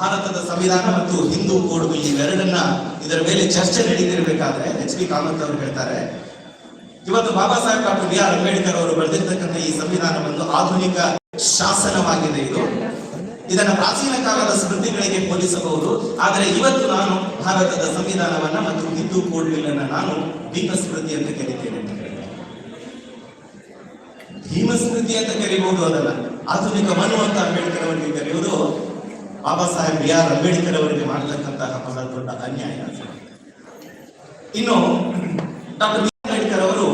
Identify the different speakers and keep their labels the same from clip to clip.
Speaker 1: ಭಾರತದ ಸಂವಿಧಾನ ಮತ್ತು ಹಿಂದೂ ಕೋಡ್ ಇವೆರಡನ್ನ ಇದರ ಮೇಲೆ ಚರ್ಚೆ ನಡೀತಿರ್ಬೇಕಾದ್ರೆ ಎಚ್ ಬಿ ಕಾಮತ್ ಅವರು ಹೇಳ್ತಾರೆ. ಇವತ್ತು Baba Saheb doctor B R Ambedkar ಅವರು ಬರೆದಿರ್ತಕ್ಕಂಥ ಈ ಸಂವಿಧಾನವನ್ನು ಆಧುನಿಕ ಶಾಸನವಾಗಿದೆ ಇದು. ಇದನ್ನ ಪ್ರಾಚೀನ ಕಾಲದ ಸ್ಮೃತಿಗಳಿಗೆ ಹೋಲಿಸಬಹುದು. ಆದರೆ ಇವತ್ತು ನಾನು ಭಾರತದ ಸಂವಿಧಾನವನ್ನ ಮತ್ತು ಹಿಂದೂ ಕೋಡ್ ನಾನು ಭೀಮ ಸ್ಮೃತಿ ಅಂತ ಕರಿತೇನೆ. ಭೀಮ ಸ್ಮೃತಿ ಅಂತ ಕರಿಬಹುದು ಅದನ್ನ. ಆಧುನಿಕ ಮನು ಅಂತ ಅಂಬೇಡ್ಕರ್ ಅವರಿಗೆ ಕರೆಯುವುದು ಬಾಬಾ ಸಾಹೇಬ್ ಬಿ ಆರ್ ಅಂಬೇಡ್ಕರ್ ಅವರಿಗೆ ಮಾಡತಕ್ಕಂತಹ ಬಹಳ ದೊಡ್ಡ ಅನ್ಯಾಯ ಇನ್ನು ಡಾಕ್ಟರ್ ಬಿ ಅಂಬೇಡ್ಕರ್ ಅವರು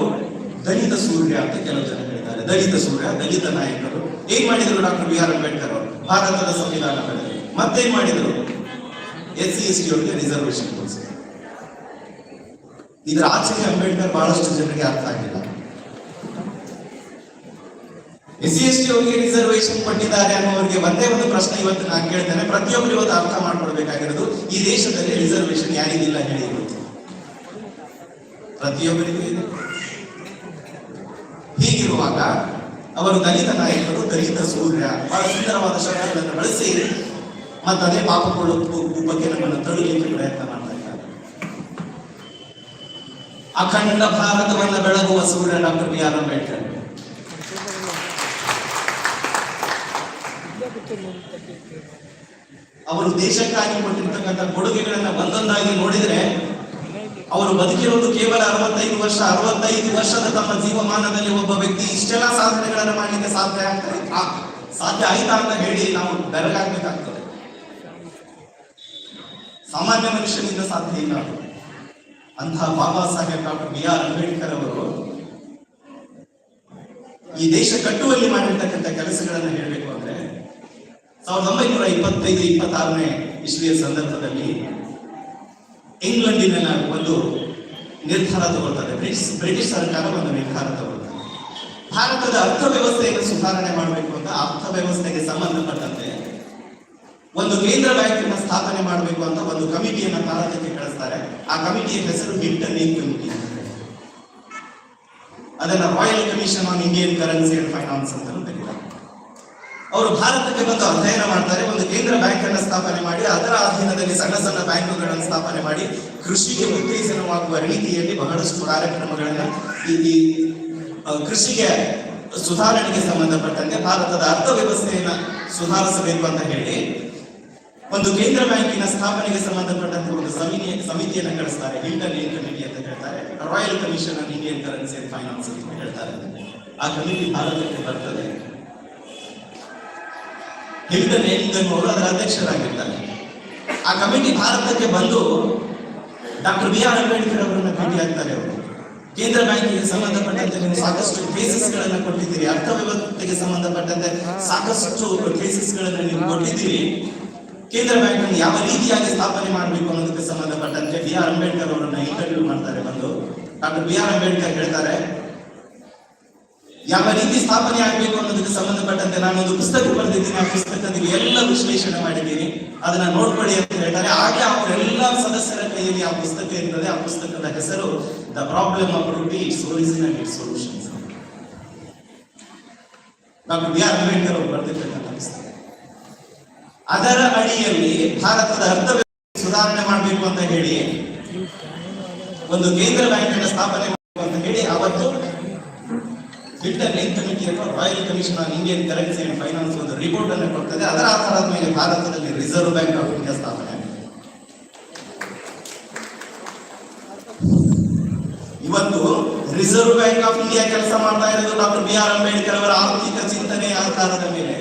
Speaker 1: ದಲಿತ ಸೂರ್ಯ ಅಂತ ಕೆಲವು ಜನ ಹೇಳಿದ್ದಾರೆ ದಲಿತ ಸೂರ್ಯ, ದಲಿತ ನಾಯಕರು. ಏನ್ ಮಾಡಿದ್ರು ಡಾಕ್ಟರ್ ಬಿ ಆರ್ ಅಂಬೇಡ್ಕರ್ ಅವರು? ಭಾರತದ ಸಂವಿಧಾನದಲ್ಲಿ. ಮತ್ತೇನ್ ಮಾಡಿದ್ರು? ಎಸ್ ಸಿ, ಎಸ್ ಟಿ ಅವರಿಗೆ ರಿಸರ್ವೇಶನ್ ಕೊಡಿಸಿದ್ರು ಇದರ ಆಚೆಗೆ ಅಂಬೇಡ್ಕರ್ ಬಹಳಷ್ಟು ಜನರಿಗೆ ಅರ್ಥ ಆಗಿಲ್ಲ. ಎಸ್ ಸಿ ಎಸ್ ಟಿ ಅವರಿಗೆ ರಿಸರ್ವೇಶನ್ ಕೊಟ್ಟಿದ್ದಾರೆ ಅನ್ನೋರಿಗೆ ಒಂದೇ ಒಂದು ಪ್ರಶ್ನೆ ಇವತ್ತು ನಾನು ಕೇಳ್ತೇನೆ. ಪ್ರತಿಯೊಬ್ಬರು ಇವತ್ತು ಅರ್ಥ ಮಾಡ್ಕೊಳ್ಬೇಕಾಗಿರೋದು, ಈ ದೇಶದಲ್ಲಿ ರಿಸರ್ವೇಶನ್ ಯಾರಿಗಿಲ್ಲ ಹೇಳಿ ಇವತ್ತು. ಪ್ರತಿಯೊಬ್ಬರಿಗೂ ಇದೆ. ಹೀಗಿರುವಾಗ ಅವರು ದಲಿತ ನಾಯಕರು, ದಲಿತ ಸೂರ್ಯ, ಬಹಳ ಸುಂದರವಾದ ಶಬ್ದಗಳನ್ನು ಬಳಸಿ ಮತ್ತೆ ಅದೇ ಪಾಪಗಳು ಬಗ್ಗೆ ನಮ್ಮನ್ನು ತಳ್ಳಲಿಕ್ಕೆ ಪ್ರಯತ್ನ ಮಾಡ್ತಾ ಇದ್ದಾರೆ. ಅಖಂಡ ಭಾರತವನ್ನು ಬೆಳಗುವ ಸೂರ್ಯ ಡಾಕ್ಟರ್ ಬಿ ಆರ್ ಅಂಬೇಡ್ಕರ್. ಅವರು ದೇಶಕ್ಕಾಗಿ ಕೊಟ್ಟಿರ್ತಕ್ಕಂಥ ಕೊಡುಗೆಗಳನ್ನ ಒಂದೊಂದಾಗಿ ನೋಡಿದ್ರೆ ಅವರು ಬದುಕಿರೋದು ಕೇವಲ ಅರವತ್ತೈದು ವರ್ಷ, ಅರವತ್ತೈದು ವರ್ಷದ ತಮ್ಮ ಜೀವಮಾನದಲ್ಲಿ ಒಬ್ಬ ವ್ಯಕ್ತಿ ಇಷ್ಟೆಲ್ಲ ಸಾಧನೆಗಳನ್ನ ಮಾಡಲಿಕ್ಕೆ ಸಾಧ್ಯ ಆಗ್ತದೆ ಸಾಧ್ಯ ಆಯ್ತಾ ಅಂತ ಹೇಳಿ ನಾವು ಬೆರಗಾಗ್ಬೇಕಾಗ್ತದೆ. ಸಾಮಾನ್ಯ ಮನುಷ್ಯನಿಂದ ಸಾಧ್ಯ ಇಲ್ಲ. ಅಂತಹ Baba Saheb doctor B R Ambedkar ಅವರು ಈ ದೇಶ ಕಟ್ಟುವಲ್ಲಿ ಮಾಡಿರ್ತಕ್ಕಂಥ ಕೆಲಸಗಳನ್ನ ಹೇಳಬೇಕು. ಸಾವಿರದ ಒಂಬೈನೂರ ಇಪ್ಪತ್ತೈದು, ಇಪ್ಪತ್ತಾರನೇ ಇಸ್ವಿಯ ಸಂದರ್ಭದಲ್ಲಿ ಇಂಗ್ಲೆಂಡಿನ ಒಂದು ನಿರ್ಧಾರ ತಗೊಳ್ತದೆ. ಬ್ರಿಟಿಷ್ ಬ್ರಿಟಿಷ್ ಸರ್ಕಾರ ಒಂದು ನಿರ್ಧಾರ ತಗೊಳ್ತದೆ. ಭಾರತದ ಅರ್ಥವ್ಯವಸ್ಥೆಯನ್ನು ಸುಧಾರಣೆ ಮಾಡಬೇಕು ಅಂತ ಅರ್ಥವ್ಯವಸ್ಥೆಗೆ ಸಂಬಂಧಪಟ್ಟಂತೆ ಒಂದು ಕೇಂದ್ರ ಬ್ಯಾಂಕಿನ ಸ್ಥಾಪನೆ ಮಾಡಬೇಕು ಅಂತ ಒಂದು ಕಮಿಟಿಯನ್ನು ಭಾರತಕ್ಕೆ ಕಳಿಸ್ತಾರೆ. ಆ ಕಮಿಟಿಯ ಹೆಸರು ಮಿಲ್ಟನ್ ಕಮಿಟಿ ಅದನ್ನ royal commission on Indian currency and finance ಅಂತ ಕರೀತಾರೆ ಅವರು ಭಾರತಕ್ಕೆ ಬಂದು ಅಧ್ಯಯನ ಮಾಡ್ತಾರೆ. ಒಂದು ಕೇಂದ್ರ ಬ್ಯಾಂಕ್ ಅನ್ನು ಸ್ಥಾಪನೆ ಮಾಡಿ, ಅದರ ಅಧೀನದಲ್ಲಿ ಸಣ್ಣ ಸಣ್ಣ ಬ್ಯಾಂಕುಗಳನ್ನು ಸ್ಥಾಪನೆ ಮಾಡಿ, ಕೃಷಿಗೆ ಉತ್ತೇಜನವಾಗುವ ರೀತಿಯಲ್ಲಿ ಬಹಳಷ್ಟು ಕಾರ್ಯಕ್ರಮಗಳನ್ನು ಈ ಕೃಷಿಗೆ ಸುಧಾರಣೆಗೆ ಸಂಬಂಧಪಟ್ಟಂತೆ ಭಾರತದ ಅರ್ಥವ್ಯವಸ್ಥೆಯನ್ನು ಸುಧಾರಿಸಬೇಕು ಅಂತ ಹೇಳಿ, ಒಂದು ಕೇಂದ್ರ ಬ್ಯಾಂಕಿನ ಸ್ಥಾಪನೆಗೆ ಸಂಬಂಧಪಟ್ಟಂತೆ ಒಂದು ಸಮಿತಿ, ಸಮಿತಿಯನ್ನು ಕಳಿಸ್ತಾರೆ. ಇಂಟರ್ ಏನ್ ಕಮಿಟಿ ಅಂತ ಹೇಳ್ತಾರೆ. Royal commission on Indian currency finance ಅಂತ ಹೇಳ್ತಾರೆ. ಆ ಕಮಿಟಿ ಭಾರತಕ್ಕೆ ಬರ್ತದೆ. ಹಿಲ್ಟನ್ ಇದನ್ನು ಅವರು ಅದರ ಅಧ್ಯಕ್ಷರಾಗಿರ್ತಾರೆ. ಆ ಕಮಿಟಿ ಭಾರತಕ್ಕೆ ಬಂದು ಡಾಕ್ಟರ್ ಬಿ ಆರ್ ಅಂಬೇಡ್ಕರ್ ಅವರನ್ನು ಭೇಟಿ ಆಗ್ತಾರೆ ಅವರು. ಕೇಂದ್ರ ಬ್ಯಾಂಕಿಗೆ ಸಂಬಂಧಪಟ್ಟಂತೆ ನೀವು ಸಾಕಷ್ಟು ಕೇಸಸ್ ಗಳನ್ನ ಕೊಟ್ಟಿದ್ದೀರಿ. ಅರ್ಥವ್ಯವಸ್ಥೆಗೆ ಸಂಬಂಧಪಟ್ಟಂತೆ ಸಾಕಷ್ಟು ಕೇಸಸ್ ಗಳನ್ನ ನೀವು ಕೊಟ್ಟಿದ್ದೀರಿ. ಕೇಂದ್ರ ಬ್ಯಾಂಕನ್ನು ಯಾವ ರೀತಿಯಾಗಿ ಸ್ಥಾಪನೆ ಮಾಡಬೇಕು ಅನ್ನೋದಕ್ಕೆ ಸಂಬಂಧಪಟ್ಟಂತೆ ಬಿ ಆರ್ ಅಂಬೇಡ್ಕರ್ ಅವರನ್ನು ಇಂಟರ್ವ್ಯೂ ಮಾಡ್ತಾರೆ ಬಂದು. ಡಾಕ್ಟರ್ ಬಿ ಆರ್ ಅಂಬೇಡ್ಕರ್ ಹೇಳ್ತಾರೆ ಯಾವ ರೀತಿ ಸ್ಥಾಪನೆ ಆಗಬೇಕು ಅನ್ನೋದಕ್ಕೆ ಸಂಬಂಧಪಟ್ಟಂತೆ ನಾನು ಒಂದು ಪುಸ್ತಕ ಬರೆದಿದ್ದೀನಿ. ಆ ಪುಸ್ತಕದಲ್ಲಿ ಎಲ್ಲ ವಿಶ್ಲೇಷಣೆ ಮಾಡಿದ್ದೀನಿ. ಅದನ್ನ ನೋಡ್ಕೊಳ್ಳಿ ಅಂತ ಹೇಳ್ತಾರೆ. ಹಾಗೆ ಅವರೆಲ್ಲ ಸದಸ್ಯರ ಕೈಯಲ್ಲಿ ಆ ಪುಸ್ತಕ ಇರ್ತದೆ. ಆ ಪುಸ್ತಕದ ಹೆಸರು the problem of rupee origin and its solutions doctor B R Ambedkar ಅವರು ಬರೆದಿರ್ತಕ್ಕಂಥ ಪುಸ್ತಕ. ಅದರ ಅಡಿಯಲ್ಲಿ ಭಾರತದ ಅರ್ಥ ಸುಧಾರಣೆ ಮಾಡಬೇಕು ಅಂತ ಹೇಳಿ, ಒಂದು ಕೇಂದ್ರ ಬ್ಯಾಂಕ್ ಅನ್ನು ಸ್ಥಾಪನೆ ಮಾಡಬೇಕು ಅಂತ ಹೇಳಿ ಅವತ್ತು Hilton Young ಕಮಿಟಿಯನ್ನು royal commission on Indian currency finance ಒಂದು ರಿಪೋರ್ಟ್ ಅನ್ನು ಕೊಡ್ತದೆ, ಅದರ ಆಧಾರದ ಮೇಲೆ ಭಾರತದಲ್ಲಿ ರಿಸರ್ವ್ ಬ್ಯಾಂಕ್ ಆಫ್ ಇಂಡಿಯಾ ಸ್ಥಾಪನೆ. ಇವತ್ತು ರಿಸರ್ವ್ ಬ್ಯಾಂಕ್ ಆಫ್ ಇಂಡಿಯಾ ಕೆಲಸ ಮಾಡ್ತಾ ಇರೋದು ಡಾಕ್ಟರ್ ಬಿ ಆರ್ ಅಂಬೇಡ್ಕರ್ ಅವರ ಆರ್ಥಿಕ ಚಿಂತನೆ ಆಧಾರದ ಮೇಲೆ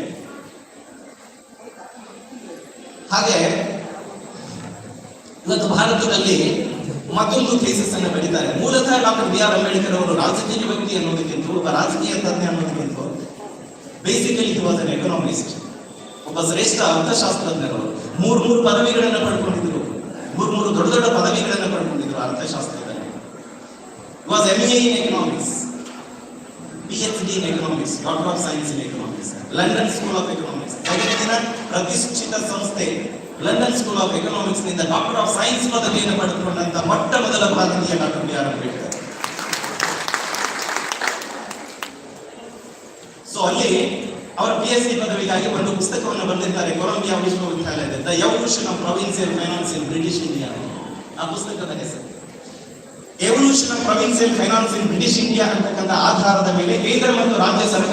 Speaker 1: ಹಾಗೆ, ಇವತ್ತು ಭಾರತದಲ್ಲಿ ಮತ್ತೊಂದು ಥೀಸಿಸ್ ಅನ್ನು ಬರೀತಾರೆ. ಮೂಲತಃ ಡಾಕ್ಟರ್ ಬಿ ಆರ್ ಅಂಬೇಡ್ಕರ್ ಅವರು ರಾಜಕೀಯ ವ್ಯಕ್ತಿ ಅನ್ನೋದಕ್ಕಿಂತ ಒಬ್ಬ ರಾಜಕೀಯ ತಜ್ಞ ಅನ್ನೋದಕ್ಕಿಂತ basically he was an economist ಒಬ್ಬ ಶ್ರೇಷ್ಠ ಅರ್ಥಶಾಸ್ತ್ರಜ್ಞರು. ಮೂರು ಮೂರು ಪದವಿಗಳನ್ನು ಪಡ್ಕೊಂಡಿದ್ರು. ಮೂರು ಮೂರು ದೊಡ್ಡ ದೊಡ್ಡ ಪದವಿಗಳನ್ನು ಪಡ್ಕೊಂಡಿದ್ರು ಅರ್ಥಶಾಸ್ತ್ರದಲ್ಲಿ. Was M A in economics P H D in economics doctor of science in economics London school of economics ಜಗತ್ತಿನ ಪ್ರತಿಷ್ಠಿತ ಸಂಸ್ಥೆ. ಲಂಡನ್ ಸ್ಕೂಲ್ ಆಫ್ ಎಕನಾಮಿಕ್ಸ್ನಿಂದ ಡಾಕ್ಟರ್ ಆಫ್ ಸೈನ್ಸ್ ಪದವಿಯನ್ನು ಪಡೆದುಕೊಂಡಂತ ಮೊಟ್ಟ ಮೊದಲ ಭಾರತೀಯ doctor B R Ambedkar. So ಅಲ್ಲಿ ಅವರ ಪಿ ಎಸ್ ಸಿ ಪದವಿಗಾಗಿ ಒಂದು ಪುಸ್ತಕವನ್ನು ಬರೆದಿದ್ದಾರೆ ಕೊಲಂಬಿಯಾ ವಿಶ್ವವಿದ್ಯಾಲಯದ evolution of provincial finance in British India ಆ ಪುಸ್ತಕದ ಹೆಸರು. Evolution of provincial finance in British India ಅಂತಕ್ಕಂಥ ಆಧಾರದ ಮೇಲೆ ಕೇಂದ್ರ ಮತ್ತು ರಾಜ್ಯ ಸರ್ಕಾರಗಳ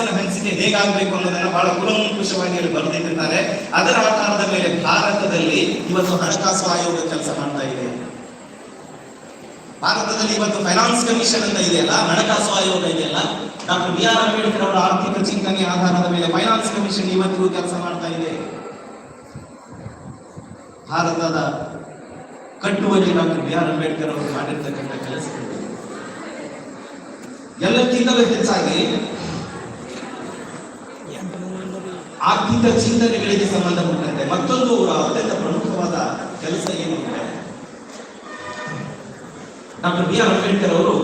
Speaker 1: ಹಣಕಾಸಿನ ಹಂಚಿಕೆ ಹೇಗಾಗಬೇಕು ಅನ್ನೋದನ್ನ ಬಹಳ ಕುಲಂಕುಷವಾಗಿ ಅಲ್ಲಿ ಬರೆದಿಟ್ಟಿದ್ದಾರೆ ಅದರ ಆಧಾರದ ಮೇಲೆ ಭಾರತದಲ್ಲಿ ಇವತ್ತು ಹಣಕಾಸು ಆಯೋಗ ಕೆಲಸ ಮಾಡ್ತಾ ಇದೆ. ಭಾರತದಲ್ಲಿ ಇವತ್ತು ಫೈನಾನ್ಸ್ ಕಮಿಷನ್ ಅಂತ ಇದೆಯಲ್ಲ ಹಣಕಾಸು ಆಯೋಗ ಇದೆಯಲ್ಲ, ಡಾಕ್ಟರ್ ಬಿ ಆರ್ ಅಂಬೇಡ್ಕರ್ ಅವರ ಆರ್ಥಿಕ ಚಿಂತನೆ ಆಧಾರದ ಮೇಲೆ ಫೈನಾನ್ಸ್ ಕಮಿಷನ್ ಇವತ್ತು ಕೆಲಸ ಮಾಡ್ತಾ ಇದೆ. ಭಾರತದ ಕಟ್ಟುವಲ್ಲಿ ಡಾಕ್ಟರ್ ಬಿ ಆರ್ ಅಂಬೇಡ್ಕರ್ ಅವರು ಮಾಡಿರ್ತಕ್ಕಂಥ ಕೆಲಸಗಳು. ಎಲ್ಲಕ್ಕಿಂತಲೂ ಹೆಚ್ಚಾಗಿ ಆರ್ಥಿಕ ಚಿಂತನೆಗಳಿಗೆ ಸಂಬಂಧಪಟ್ಟಂತೆ ಮತ್ತೊಂದು ಅವರ ಅತ್ಯಂತ ಪ್ರಮುಖವಾದ ಕೆಲಸ ಏನು ಅಂದರೆ, ಡಾಕ್ಟರ್ ಬಿ ಆರ್ ಅಂಬೇಡ್ಕರ್ ಅವರು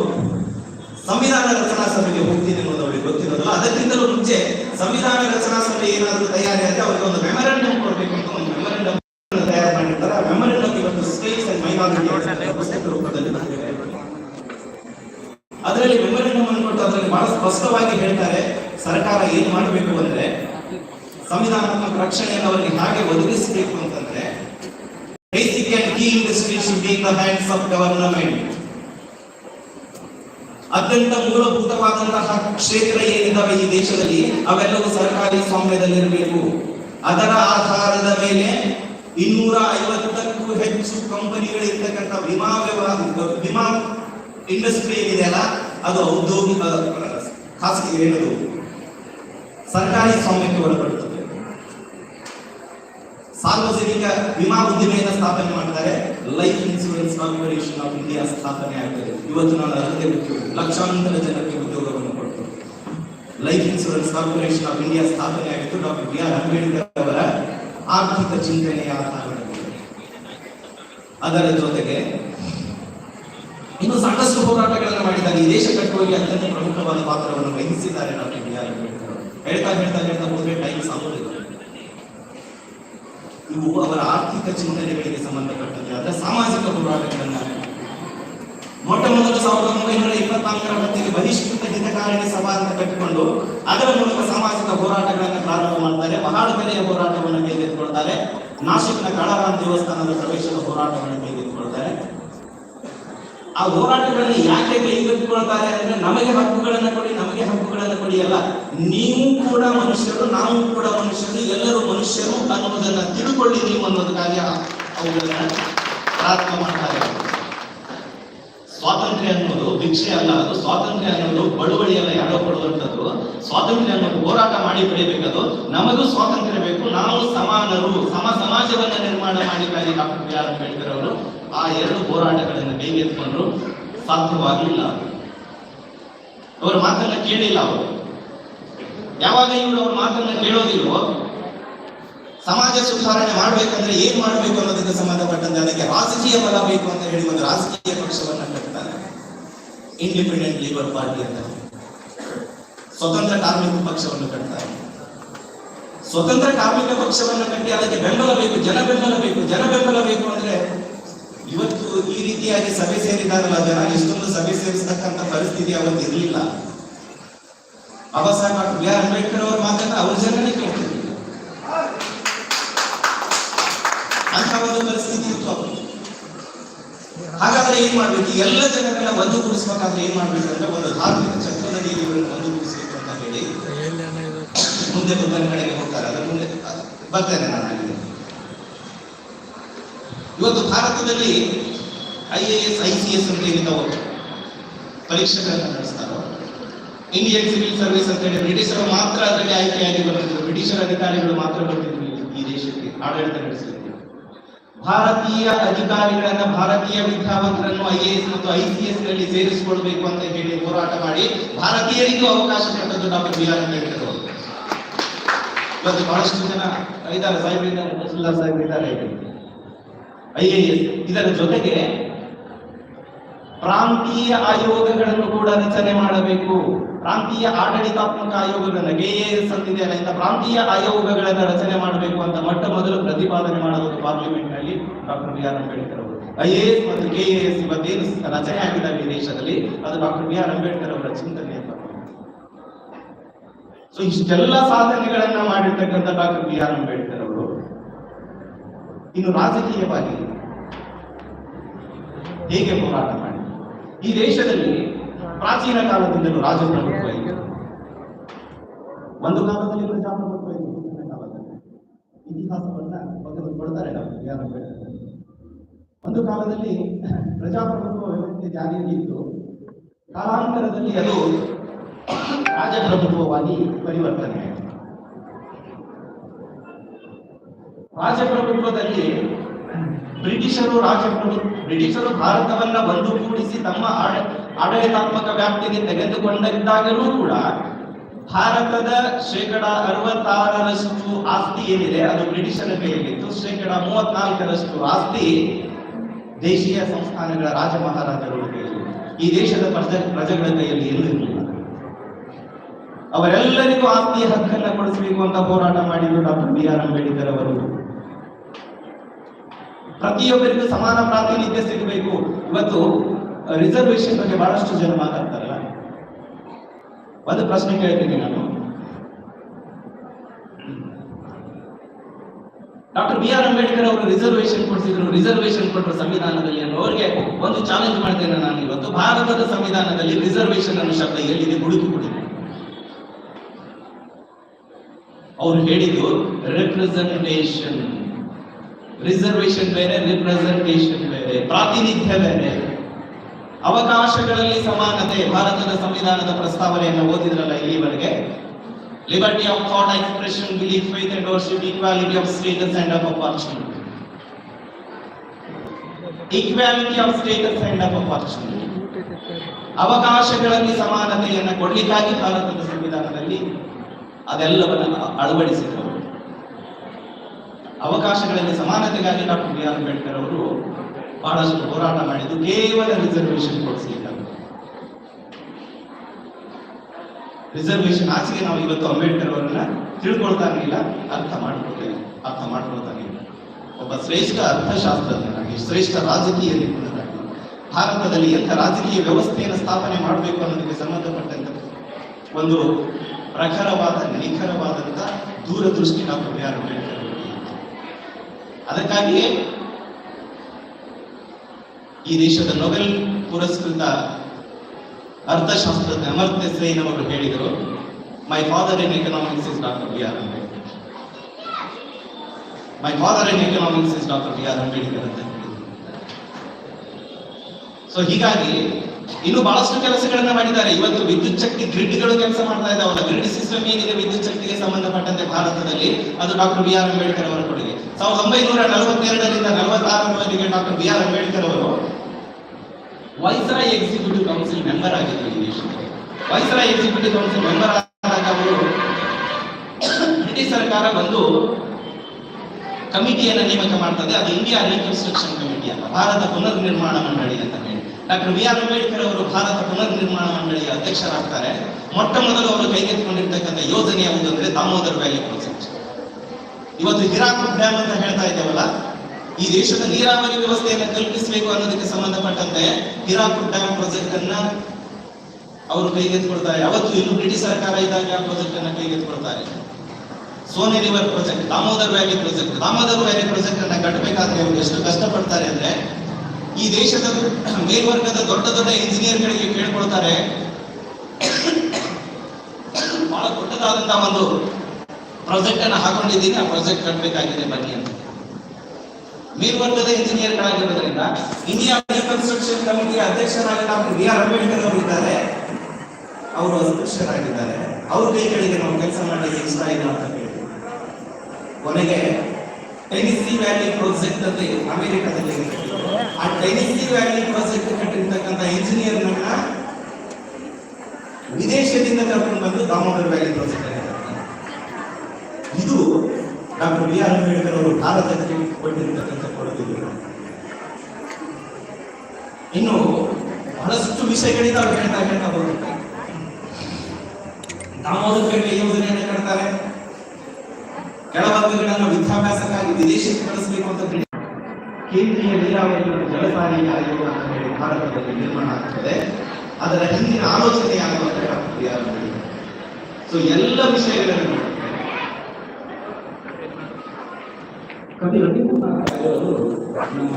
Speaker 1: ಸಂವಿಧಾನ ರಚನಾ ಸಭೆಗೆ ಹೋಗ್ತೀನಿ ಅನ್ನೋದು ಅವರಿಗೆ ಗೊತ್ತಿರೋದಲ್ಲ, ಅದಕ್ಕಿಂತಲೂ ಮುಂಚೆ ಸಂವಿಧಾನ ರಚನಾ ಸಭೆ ಏನಾದರೂ ತಯಾರಿ ಆದ್ರೆ ಅವರಿಗೆ ಒಂದು ಮೆಮೊರಂಡಮ್ ಕೊಡಬೇಕು ಅಂತ ಒಂದು ಮೆಮೊರಂಡಮ್ ತಯಾರು ಮಾಡಿರ್ತಾರೆ. ಆ ಮೆಮೊರಂಡಮ್ ಇವತ್ತು ಸ್ಟೇಟ್ಸ್ ಅಂಡ್ ಮೈನಾರಿಟಿ ಪುಸ್ತಕ ರೂಪದಲ್ಲಿ ಅದರಲ್ಲಿ ಮೆಮೊರಂಡಮ್ ಅನ್ನು ಕೊಟ್ಟು ಅದರಲ್ಲಿ ಬಹಳ ಸ್ಪಷ್ಟವಾಗಿ ಹೇಳ್ತಾರೆ, ಸರ್ಕಾರ ಏನು ಮಾಡಬೇಕು ಅಂದ್ರೆ ಸಂವಿಧಾನಾತ್ಮಕ ರಕ್ಷಣೆಯನ್ನು ಅವರಿಗೆ ಹಾಗೆ ಒದಗಿಸಬೇಕು ಅಂತಂದ್ರೆ basic and industry should be the hands of government ಅತ್ಯಂತ ಮೂಲಭೂತವಾದಂತಹ ಕ್ಷೇತ್ರ ಏನಿದಾವೆ ಈ ದೇಶದಲ್ಲಿ, ಅವೆಲ್ಲವೂ ಸರ್ಕಾರಿ ಸ್ವಾಮ್ಯದಲ್ಲಿರಬೇಕು. ಅದರ ಆಧಾರದ ಮೇಲೆ ಇನ್ನೂರ ಐವತ್ತಕ್ಕೂ ಹೆಚ್ಚು ಕಂಪನಿಗಳಿರ್ತಕ್ಕಂಥ ವಿಮಾ ವ್ಯವಹಾರ, ವಿಮಾ ಇಂಡಸ್ಟ್ರಿ ಏನಿದೆಯಲ್ಲ ಅದು ಔದ್ಯೋಗಿಕ ಖಾಸಗಿ, ಏನದು? ಸರ್ಕಾರಿ ಸ್ವಾಮ್ಯಕ್ಕೆ ಒಳಪಡುತ್ತದೆ ಸಾರ್ವಜನಿಕ ವಿಮಾ ಉದ್ದಿಮೆಯನ್ನು ಸ್ಥಾಪನೆ ಮಾಡಿದ್ದಾರೆ. Life insurance corporation of India ಸ್ಥಾಪನೆ ಆಗ್ತದೆ ಇವತ್ತು ನಾನು ಅದಕ್ಕೆ ಲಕ್ಷಾಂತರ ಜನಕ್ಕೆ ಉದ್ಯೋಗವನ್ನು ಕೊಟ್ಟು life insurance corporation of India ಸ್ಥಾಪನೆ ಆಗಿತ್ತು ಡಾಕ್ಟರ್ ಬಿ ಆರ್ ಅಂಬೇಡ್ಕರ್ ಅವರ ಆರ್ಥಿಕ ಚಿಂತನೆಯ ಅದರ ಜೊತೆಗೆ ಇನ್ನು ಸಾಕಷ್ಟು ಹೋರಾಟಗಳನ್ನು ಮಾಡಿದ್ದಾರೆ. ಈ ದೇಶ ಕಟ್ಟುವಲ್ಲಿ ಅತ್ಯಂತ ಪ್ರಮುಖವಾದ ಪಾತ್ರವನ್ನು ವಹಿಸಿದ್ದಾರೆ ಡಾಕ್ಟರ್ ಬಿ ಆರ್ ಅಂಬೇಡ್ಕರ್ ಹೇಳ್ತಾ ಹೇಳ್ತಾ ಹೇಳ್ತಾ ಹೋದ್ರೆ ಟೈಮ್ ಸಾಲೋದಿಲ್ಲ ಇವು ಅವರ ಆರ್ಥಿಕ ಚಿಂತನೆಗಳಿಗೆ ಸಂಬಂಧಪಟ್ಟಂತೆ ಸಾಮಾಜಿಕ ಹೋರಾಟಗಳನ್ನು ಮೊಟ್ಟ ಮೊದಲು ಸಾವಿರದ ಒಂಬೈನೂರ ಇಪ್ಪತ್ನಾಲ್ಕರ ಹೊತ್ತಿಗೆ ಬಹಿಷ್ಕೃತ ಹಿತಕಾರಣಿ ಸಭಾ ಅಂತ ಕಟ್ಟಿಕೊಂಡು ಅದರ ಮೂಲಕ ಸಾಮಾಜಿಕ ಹೋರಾಟಗಳನ್ನು ಪ್ರಾರಂಭ ಮಾಡ್ತಾರೆ. ಮಹಾಳಕಲೆಯ ಹೋರಾಟವನ್ನು ಕೈಗೆತ್ತಿಕೊಳ್ತಾರೆ. ನಾಶಿಕ್ನ ಕಾಳರಾಮ್ ದೇವಸ್ಥಾನದ ಪ್ರವೇಶದ ಹೋರಾಟವನ್ನು ಕೈಗೆತ್ತಿಕೊಳ್ತಾರೆ. ಆ ಹೋರಾಟಗಳನ್ನು ಯಾಕೆ ಕೈಗೆತ್ತಿಕೊಳ್ತಾರೆ ಅಂದ್ರೆ ನಮಗೆ ಹಕ್ಕುಗಳನ್ನು ಕೊಡಿ, ನಮಗೆ ಹಕ್ಕುಗಳನ್ನು ಕೊಡಿ ಅಲ್ಲ. ನೀವು ಕೂಡ ಮನುಷ್ಯರು, ನಾವು ಕೂಡ ಮನುಷ್ಯರು, ಎಲ್ಲರೂ ಮನುಷ್ಯರು ಅನ್ನೋದನ್ನ ತಿಳ್ಕೊಳ್ಳಿ ನೀವು ಅನ್ನೋದಕ್ಕಾಗಿ ಅವುಗಳನ್ನ ಪ್ರಾರ್ಥನೆ ಮಾಡ್ತಾರೆ ಸ್ವಾತಂತ್ರ್ಯ ಅನ್ನೋದು ಭಿಕ್ಷೆ ಅಲ್ಲ, ಅದು ಸ್ವಾತಂತ್ರ್ಯ ಅನ್ನೋದು ಬಳುವಳಿ ಅಲ್ಲ ಯಾರೋ ಕೊಡುವಂಥದ್ದು. ಸ್ವಾತಂತ್ರ್ಯ ಅನ್ನೋದು ಹೋರಾಟ ಮಾಡಿ ಪಡೆಯಬೇಕದು ನಮಗೂ ಸ್ವಾತಂತ್ರ್ಯ ಬೇಕು, ನಾವು ಸಮಾನರು, ಸಮ ಸಮಾಜವನ್ನ ನಿರ್ಮಾಣ ಮಾಡಿದ್ದಾರೆ ಡಾಕ್ಟರ್ ಬಿ ಆರ್ ಅಂಬೇಡ್ಕರ್ ಅವರು. ಆ ಎರಡು ಹೋರಾಟಗಳನ್ನು ಕೈಗೆತ್ತಿಕೊಂಡ್ರು ಸಾಧ್ಯವಾಗಲಿಲ್ಲ ಅವರ ಮಾತನ್ನ ಕೇಳಿಲ್ಲ ಅವರು. ಯಾವಾಗ ಇವರು ಅವ್ರ ಮಾತನ್ನ ಕೇಳೋದಿಲ್ವೋ, ಸಮಾಜ ಸುಧಾರಣೆ ಮಾಡ್ಬೇಕಂದ್ರೆ ಏನ್ ಮಾಡಬೇಕು ಅನ್ನೋದಕ್ಕೆ ಸಂಬಂಧಪಟ್ಟಂತೆ ಅದಕ್ಕೆ ರಾಜಕೀಯ ಬಲ ಬೇಕು ಅಂತ ಹೇಳಿ ಒಂದು ರಾಜಕೀಯ ಪಕ್ಷವನ್ನು ಕಟ್ಟುತ್ತಾರೆ ಇಂಡಿಪೆಂಡೆಂಟ್ ಲೇಬರ್ ಪಾರ್ಟಿ ಅಂತ. ಸ್ವತಂತ್ರ ಕಾರ್ಮಿಕ ಪಕ್ಷವನ್ನು ಕಟ್ತಾರೆ ಸ್ವತಂತ್ರ ಕಾರ್ಮಿಕ ಪಕ್ಷವನ್ನು ಕಟ್ಟಿ ಅದಕ್ಕೆ ಬೆಂಬಲ ಬೇಕು, ಜನ ಬೆಂಬಲ ಬೇಕು, ಜನ ಬೆಂಬಲ ಬೇಕು ಅಂದ್ರೆ ರೀತಿಯಾಗಿ ಸಭೆ ಸೇರಿದಾರಲ್ಲ ಜನ ಎಷ್ಟೊಂದು ಸಭೆ ಸೇರಿಸತಕ್ಕಂತ ಪರಿಸ್ಥಿತಿ ಅವತ್ತು ಇರಲಿಲ್ಲ. Baba Saheb doctor B R Ambedkar ಅವರ ಮಾತನ್ನ ಅವ್ರ ಜನನೇ ಕೇಳ್ತಿದ್ರು. ಅಂತ ಒಂದು ಪರಿಸ್ಥಿತಿ ಇತ್ತು ಅವರು ಹಾಗಾದ್ರೆ ಏನ್ ಮಾಡ್ಬೇಕು? ಎಲ್ಲ ಜನರನ್ನ ಒಂದುಗೂಡಿಸ್ಬೇಕಾದ್ರೆ ಏನ್ ಮಾಡ್ಬೇಕು ಅಂದ್ರೆ ಒಂದು ಧಾರ್ಮಿಕ ಚಕ್ರದಲ್ಲಿ ಇವರನ್ನು ಒಂದುಗೂಡಿಸಬೇಕು ಅಂತ ಹೇಳಿ ಮುಂದೆ ಬಂದ ಕಡೆಗೆ ಹೋಗ್ತಾರೆ. ಅದ್ರ ಮುಂದೆ ಬರ್ತೇನೆ ನಾನು ಇವತ್ತು ಭಾರತದಲ್ಲಿ I A S, I C S ಅಂತ ಏನಿದ್ದಾವೋ ಪರೀಕ್ಷೆಗಳನ್ನು ನಡೆಸ್ತಾರೋ? ಇಂಡಿಯನ್ ಸಿವಿಲ್ ಸರ್ವಿಸ್ ಅಂತ ಹೇಳಿ ಬ್ರಿಟಿಷರು ಮಾತ್ರ ಅದರಲ್ಲಿ ಆಯ್ಕೆಯಾಗಿ ಬರ್ತಿದ್ರು ಬ್ರಿಟಿಷರ ಅಧಿಕಾರಿಗಳು ಮಾತ್ರ ಬರ್ತಿದ್ರು ಈ- ದೇಶಕ್ಕೆ, ಆಡಳಿತ ನಡೆಸಿದ್ರು ಭಾರತೀಯ ಅಧಿಕಾರಿಗಳನ್ನ ಭಾರತೀಯ ವಿದ್ಯಾವಂತರನ್ನು ಐ ಎ ಎಸ್ ಮತ್ತು ಐ ಸಿ ಎಸ್ನಲ್ಲಿ ಸೇರಿಸಿಕೊಳ್ಬೇಕು ಅಂತ ಹೇಳಿ ಹೋರಾಟ ಮಾಡಿ ಭಾರತೀಯರಿಗೂ ಅವಕಾಶ ಕೊಟ್ಟದ್ದು ಡಾಕ್ಟರ್ ಬಿ ಆರ್ ಅಂಬೇಡ್ಕರ್ ಅವರು. ಇವತ್ತು ಬಹಳಷ್ಟು ಜನ ಇದ್ದಾರೆ ತಹಸೀಲ್ದಾರ್ ಸಾಹೇಬ್ ಇದ್ದಾರೆ ಐ ಎ ಎಸ್ ಇದರ ಜೊತೆಗೆ ಪ್ರಾಂತೀಯ ಆಯೋಗಗಳನ್ನು ಕೂಡ ರಚನೆ ಮಾಡಬೇಕು. ಪ್ರಾಂತೀಯ ಆಡಳಿತಾತ್ಮಕ ಆಯೋಗಗಳನ್ನ ಕೆ ಎ ಎಸ್ ಅಂತಿದೆಯಲ್ಲ ಇಂಥ ಪ್ರಾಂತೀಯ ಆಯೋಗಗಳನ್ನ ರಚನೆ ಮಾಡಬೇಕು ಅಂತ ಮೊಟ್ಟ ಮೊದಲು ಪ್ರತಿಪಾದನೆ ಮಾಡೋದು ಪಾರ್ಲಿಮೆಂಟ್ನಲ್ಲಿ ಡಾಕ್ಟರ್ ಬಿ ಆರ್ ಅಂಬೇಡ್ಕರ್ ಅವರು. ಐ ಎ ಎಸ್ ಮತ್ತು ಕೆ ಎ ಎಸ್ ಇವತ್ತೇನು ರಚನೆ ಆಗಿದ್ದಾವೆ ಈ ದೇಶದಲ್ಲಿ, ಅದು ಡಾಕ್ಟರ್ ಬಿ ಆರ್ ಅಂಬೇಡ್ಕರ್ ಅವರ ಚಿಂತನೆ ಅಂತ. ಸೊ ಇಷ್ಟೆಲ್ಲ ಸಾಧನೆಗಳನ್ನ ಮಾಡಿರ್ತಕ್ಕಂಥ ಡಾಕ್ಟರ್ ಬಿ ಆರ್ ಅಂಬೇಡ್ಕರ್ ಅವರು ಇನ್ನು ರಾಜಕೀಯವಾಗಿ ಹೇಗೆ ಹೋರಾಟ ಈ ದೇಶದಲ್ಲಿ ಪ್ರಾಚೀನ ಕಾಲದಿಂದಲೂ ರಾಜಪ್ರಭುತ್ವ ಇದೆ. ಒಂದು ಕಾಲದಲ್ಲಿ ಪ್ರಜಾಪ್ರಭುತ್ವ ಇದೆ. ಹಿಂದಿನ ಕಾಲದಲ್ಲಿ ಇತಿಹಾಸವನ್ನ ಕೊಡ್ತಾರೆ ಯಾರು ಒಂದು ಕಾಲದಲ್ಲಿ ಪ್ರಜಾಪ್ರಭುತ್ವ ವ್ಯವಸ್ಥೆ ಜಾರಿಯಲ್ಲಿ ಇತ್ತು ಕಾಲಾಂತರದಲ್ಲಿ ಅದು ರಾಜಪ್ರಭುತ್ವವಾಗಿ ಪರಿವರ್ತನೆ ಆಯಿತು. ರಾಜಪ್ರಭುತ್ವದಲ್ಲಿ ಬ್ರಿಟಿಷರು ರಾಜರು ಬ್ರಿಟಿಷರು ಭಾರತವನ್ನ ಒಂದುಗೂಡಿಸಿ ತಮ್ಮ ಆಡಳಿತಾತ್ಮಕ ವ್ಯಾಪ್ತಿಗೆ ತೆಗೆದುಕೊಂಡಿದ್ದಾಗಲೂ ಕೂಡ ಭಾರತದ ಶೇಕಡ ಅರವತ್ತಾರರಷ್ಟು ಆಸ್ತಿ ಏನಿದೆ, ಅದು ಬ್ರಿಟಿಷರ ಕೈಯಲ್ಲಿತ್ತು ಶೇಕಡ ಮೂವತ್ನಾಲ್ಕರಷ್ಟು ಆಸ್ತಿ ದೇಶೀಯ ಸಂಸ್ಥಾನಗಳ ರಾಜ ಮಹಾರಾಜರ ಈ ದೇಶದ ಪ್ರಜ, ಪ್ರಜೆಗಳ ಕೈಯಲ್ಲಿ ಎಲ್ಲ ಅವರೆಲ್ಲರಿಗೂ ಆಸ್ತಿಯ ಹಕ್ಕನ್ನು ಕೊಡಿಸಬೇಕು ಅಂತ ಹೋರಾಟ ಮಾಡಿದ್ರು ಡಾಕ್ಟರ್ ಬಿ ಆರ್ ಅಂಬೇಡ್ಕರ್ ಅವರು. ಪ್ರತಿಯೊಬ್ಬರಿಗೂ ಸಮಾನ ಪ್ರಾತಿನಿಧ್ಯ ಸಿಗಬೇಕು. ಇವತ್ತು ರಿಸರ್ವೇಶನ್ ಬಗ್ಗೆ ಬಹಳಷ್ಟು ಜನ ಮಾತಾಡ್ತಾರಲ್ಲ? ಒಂದು ಪ್ರಶ್ನೆ ಕೇಳ್ತೀನಿ ನಾನು. ಡಾಕ್ಟರ್ ಬಿ ಆರ್ ಅಂಬೇಡ್ಕರ್ ಅವರು ರಿಸರ್ವೇಶನ್ ಕೊಡಿಸಿದ್ರು. ರಿಸರ್ವೇಶನ್ ಕೊಟ್ಟರು ಸಂವಿಧಾನದಲ್ಲಿ ಅವ್ರಿಗೆ ಒಂದು ಚಾಲೆಂಜ್ ಮಾಡ್ತೇನೆ ನಾನು ಇವತ್ತು. ಭಾರತದ ಸಂವಿಧಾನದಲ್ಲಿ ರಿಸರ್ವೇಶನ್ ಅನ್ನೋ ಶಬ್ದ ಎಲ್ಲಿದೆ ಕೊಡಿದೆ ಅವ್ರು ಹೇಳಿದ್ದು ರೆಪ್ರೆಸೆಂಟೇಷನ್ ರಿಸರ್ವೇಶನ್ ಬೇರೆ ರಿಪ್ರೆಸೆಂಟೇಷನ್ ಬೇರೆ, ಪ್ರಾತಿನಿಧ್ಯ ಬೇರೆ. ಅವಕಾಶಗಳಲ್ಲಿ ಸಮಾನತೆ, ಭಾರತದ ಸಂವಿಧಾನದ ಪ್ರಸ್ತಾವನೆಯನ್ನು ಓದಿದ್ರಲ್ಲ ಇಲ್ಲಿವರೆಗೆ? Liberty of thought expression belief faith and worship equality of status and of opportunity equality of status and of opportunity ಅವಕಾಶಗಳಲ್ಲಿ ಸಮಾನತೆಯನ್ನು ಕೊಡಲಿಕ್ಕಾಗಿ ಭಾರತದ ಸಂವಿಧಾನದಲ್ಲಿ ಅದೆಲ್ಲವನ್ನು ಅಳವಡಿಸಿದರು. ಅವಕಾಶಗಳಲ್ಲಿ ಸಮಾನತೆಗಾಗಿ ಡಾಕ್ಟರ್ ಬಿ ಆರ್ ಅಂಬೇಡ್ಕರ್ ಅವರು ಬಹಳಷ್ಟು ಹೋರಾಟ ಮಾಡಿದ್ದು ಕೇವಲ ರಿಸರ್ವೇಶನ್ ಕೊಡಿಸಲಿಲ್ಲ ರಿಸರ್ವೇಶನ್ ಆಚೆಗೆ ನಾವು ಇವತ್ತು ಅಂಬೇಡ್ಕರ್ ಅವರನ್ನ ತಿಳ್ಕೊಳ್ತಾ ಇರಲಿಲ್ಲ ಅರ್ಥ ಮಾಡ್ಕೊಳ್ತೇವೆ ಅರ್ಥ ಮಾಡ್ಕೊಳ್ತಾ ಇಲ್ಲ ಒಬ್ಬ ಶ್ರೇಷ್ಠ ಅರ್ಥಶಾಸ್ತ್ರಜ್ಞನಾಗಿ, ಶ್ರೇಷ್ಠ ರಾಜಕೀಯ ನಿಪುಣರಾಗಿ ಭಾರತದಲ್ಲಿ ಎಂಥ ರಾಜಕೀಯ ವ್ಯವಸ್ಥೆಯನ್ನು ಸ್ಥಾಪನೆ ಮಾಡಬೇಕು ಅನ್ನೋದಕ್ಕೆ ಸಂಬಂಧಪಟ್ಟಂತ ಒಂದು ಪ್ರಖರವಾದ ನಿಖರವಾದಂತ ದೂರದೃಷ್ಟಿ ಡಾಕ್ಟರ್ ಬಿ ಅಂಬೇಡ್ಕರ್. ಅದಕ್ಕಾಗಿಯೇ ಈ ದೇಶದ ನೊಬೆಲ್ ಪುರಸ್ಕೃತ ಅರ್ಥಶಾಸ್ತ್ರದ ಅವರು ಹೇಳಿದರು my father in economics is doctor B R Ambedkar my father in economics is doctor B R Ambedkar ಅಂತ ಹೇಳಿದರು. ಸೊ ಹೀಗಾಗಿ ಇನ್ನು ಬಹಳಷ್ಟು ಕೆಲಸಗಳನ್ನ ಮಾಡಿದ್ದಾರೆ. ಇವತ್ತು ವಿದ್ಯುತ್ ಶಕ್ತಿ ಗ್ರಿಡ್ಗಳು ಕೆಲಸ ಮಾಡ್ತಾ ಇದ್ದಾವಲ್ಲ ಗ್ರಿಡ್ ಸಿಸ್ಟಮ್ ಏನಿದೆ ವಿದ್ಯುತ್ ಶಕ್ತಿಗೆ ಸಂಬಂಧಪಟ್ಟಂತೆ ಭಾರತದಲ್ಲಿ? ಅದು ಡಾಕ್ಟರ್ ಬಿ ಆರ್ ಅಂಬೇಡ್ಕರ್ ಅವರ ಕೊಡುಗೆ ಸಾವಿರದ ಒಂಬೈನೂರ ನಲವತ್ತೆರಡರಿಂದ ನಲವತ್ತಾರರವರೆಗೆ ಡಾಕ್ಟರ್ ಬಿ ಆರ್ ಅಂಬೇಡ್ಕರ್ ಅವರು ವೈಸ್ರಾಯ್ ಎಕ್ಸಿಕ್ಯೂಟಿವ್ ಕೌನ್ಸಿಲ್ ಮೆಂಬರ್ ಆಗಿದ್ರು ಈ ದೇಶದಲ್ಲಿ ವೈಸ್ರಾಯ್ ಎಕ್ಸಿಕ್ಯೂಟಿವ್ ಕೌನ್ಸಿಲ್ ಮೆಂಬರ್ ಆದಾಗ ಅವರು ಬ್ರಿಟಿಷ್ ಸರ್ಕಾರ ಒಂದು ಕಮಿಟಿಯನ್ನು ನೇಮಕ ಮಾಡ್ತದೆ. ಅದು ಇಂಡಿಯಾ ರೀಕನ್ಸ್ಟ್ರಕ್ಷನ್ ಕಮಿಟಿ ಅಂತ. ಭಾರತ ಪುನರ್ ನಿರ್ಮಾಣ ಮಂಡಳಿ ಅಂತ ಹೇಳಿ ಡಾಕ್ಟರ್ ಬಿ ಆರ್ ಅಂಬೇಡ್ಕರ್ ಅವರು ಭಾರತ ಪುನರ್ ನಿರ್ಮಾಣ ಮಂಡಳಿಯ ಅಧ್ಯಕ್ಷರಾಗ್ತಾರೆ. ಮೊಟ್ಟ ಮೊದಲು ಅವರು ಕೈಗೆತ್ತಿಕೊಂಡಿರ್ತಕ್ಕಂಥ ಯೋಜನೆ ಯಾವುದು ಅಂದ್ರೆ ದಾಮೋದರ್ ವ್ಯಾಲಿ ಪ್ರಾಜೆಕ್ಟ್. ಇವತ್ತು ಹಿರಾಕುಡ್ ಡ್ಯಾಮ್ ಅಂತ ಹೇಳ್ತಾ ಇದ್ದೇವಲ್ಲ? ಈ ದೇಶದ ನೀರಾವರಿ ವ್ಯವಸ್ಥೆಯನ್ನು ಕಲ್ಪಿಸಬೇಕು ಅನ್ನೋದಕ್ಕೆ ಸಂಬಂಧಪಟ್ಟಂತೆ ಹಿರಾಕುಡ್ ಡ್ಯಾಮ್ ಪ್ರಾಜೆಕ್ಟ್ ಅನ್ನ ಅವರು ಕೈಗೆತ್ತಿಕೊಳ್ತಾರೆ ಅವತ್ತು ಇನ್ನು ಬ್ರಿಟಿಷ್ ಸರ್ಕಾರ ಇದ್ದಾಗ ಆ ಪ್ರಾಜೆಕ್ಟ್ ಅನ್ನ ಕೈಗೆತ್ತಿಕೊಳ್ತಾರೆ Sone river project, Damodar valley project. Damodar valley project ಅನ್ನ ಕಟ್ಟಬೇಕಾದ್ರೆ ಅವರು ಎಷ್ಟು ಕಷ್ಟಪಡ್ತಾರೆ ಅಂದ್ರೆ ಈ ದೇಶದ ಮೇಲ್ವರ್ಗದ ದೊಡ್ಡ ದೊಡ್ಡ ಇಂಜಿನಿಯರ್ಗಳಿಗೆ ಕೇಳ್ಕೊಳ್ತಾರೆ. ಬಹಳ ದೊಡ್ಡದಾದಂತಹ ಒಂದು ಪ್ರಾಜೆಕ್ಟ್ ಅನ್ನು ಹಾಕೊಂಡಿದ್ದೀನಿ. ಆ ಪ್ರಾಜೆಕ್ಟ್ ಕಟ್ಟಬೇಕಾಗಿದೆ ಬನ್ನಿ ಅಂತ. ಮೇಲ್ವರ್ಗದ ಇಂಜಿನಿಯರ್ಗಳಾಗಿರೋದ್ರಿಂದ ಇಂಡಿಯಾ ರಿಕನ್ಸ್ಟ್ರಕ್ಷನ್ ಕಮಿಟಿಯ ಅಧ್ಯಕ್ಷರಾಗಿ ನಾವು ಬಿ ಆರ್ ಅಂಬೇಡ್ಕರ್ ಅವರು ಇದ್ದಾರೆ. ಅವರು ಅಧ್ಯಕ್ಷರಾಗಿದ್ದಾರೆ. ಅವ್ರ ಕೈಗಳಿಗೆ ನಾವು ಕೆಲಸ ಮಾಡಲಿಕ್ಕೆ ಇಷ್ಟ ಇಲ್ಲ ಅಂತ ಕೇಳಿ ಕೊನೆಗೆ ಟೆನಿಸಿ ವ್ಯಾಲಿ ಪ್ರಾಜೆಕ್ಟ್ ಇದೆ, ಅಮೆರಿಕದಲ್ಲಿ. ಆ ಟೆನಿಸಿ ವ್ಯಾಲಿ ಪ್ರಾಜೆಕ್ಟ್ ಕಟ್ಟಿರ್ತಕ್ಕಂಥ ಇಂಜಿನಿಯರ್ನ ವಿದೇಶದಿಂದ ಕರ್ಕೊಂಡು ಬಂದು ದಾಮೋದರ್ ವ್ಯಾಲಿ ಪ್ರಾಜೆಕ್ಟ್ ಇದು ಡಾಕ್ಟರ್ ಬಿ ಆರ್ ಅಂಬೇಡ್ಕರ್ ಅವರು ಭಾರತಕ್ಕೆ ಕೊಟ್ಟಿರ್ತಕ್ಕಂಥ ಕೊಡುಗೆ ಇನ್ನು ಬಹಳಷ್ಟು ವಿಷಯಗಳಿದ್ದಾವೆ ಹೇಳ್ತಾ ಹೇಳ್ತಾ ಹೋಗುತ್ತೆ ದಾಮೋದರ್ ಯೋಜನೆಯನ್ನು ಕಟ್ತಾರೆ. ಕೆಳವರ್ಗಗಳನ್ನು ವಿದ್ಯಾಭ್ಯಾಸಕ್ಕಾಗಿ ವಿದೇಶಕ್ಕೆ ಕಳಿಸಬೇಕು ಅಂತ ಹೇಳಿ ಕೇಂದ್ರೀಯ ನೀರಾವರಿ ಮತ್ತು ಜಲಸಾರಿಗೆ ಆಯೋಗ ಅಂತ ಹೇಳಿ ಭಾರತದಲ್ಲಿ ನಿರ್ಮಾಣ ಆಗ್ತದೆ. ಅದರ ಹಿಂದಿನ ಆಲೋಚನೆ ಅಂಬೇಡ್ಕರ್. ಸೊ ಎಲ್ಲ ವಿಷಯಗಳನ್ನು
Speaker 2: ಕವಿ ಅವರು ನಮ್ಮ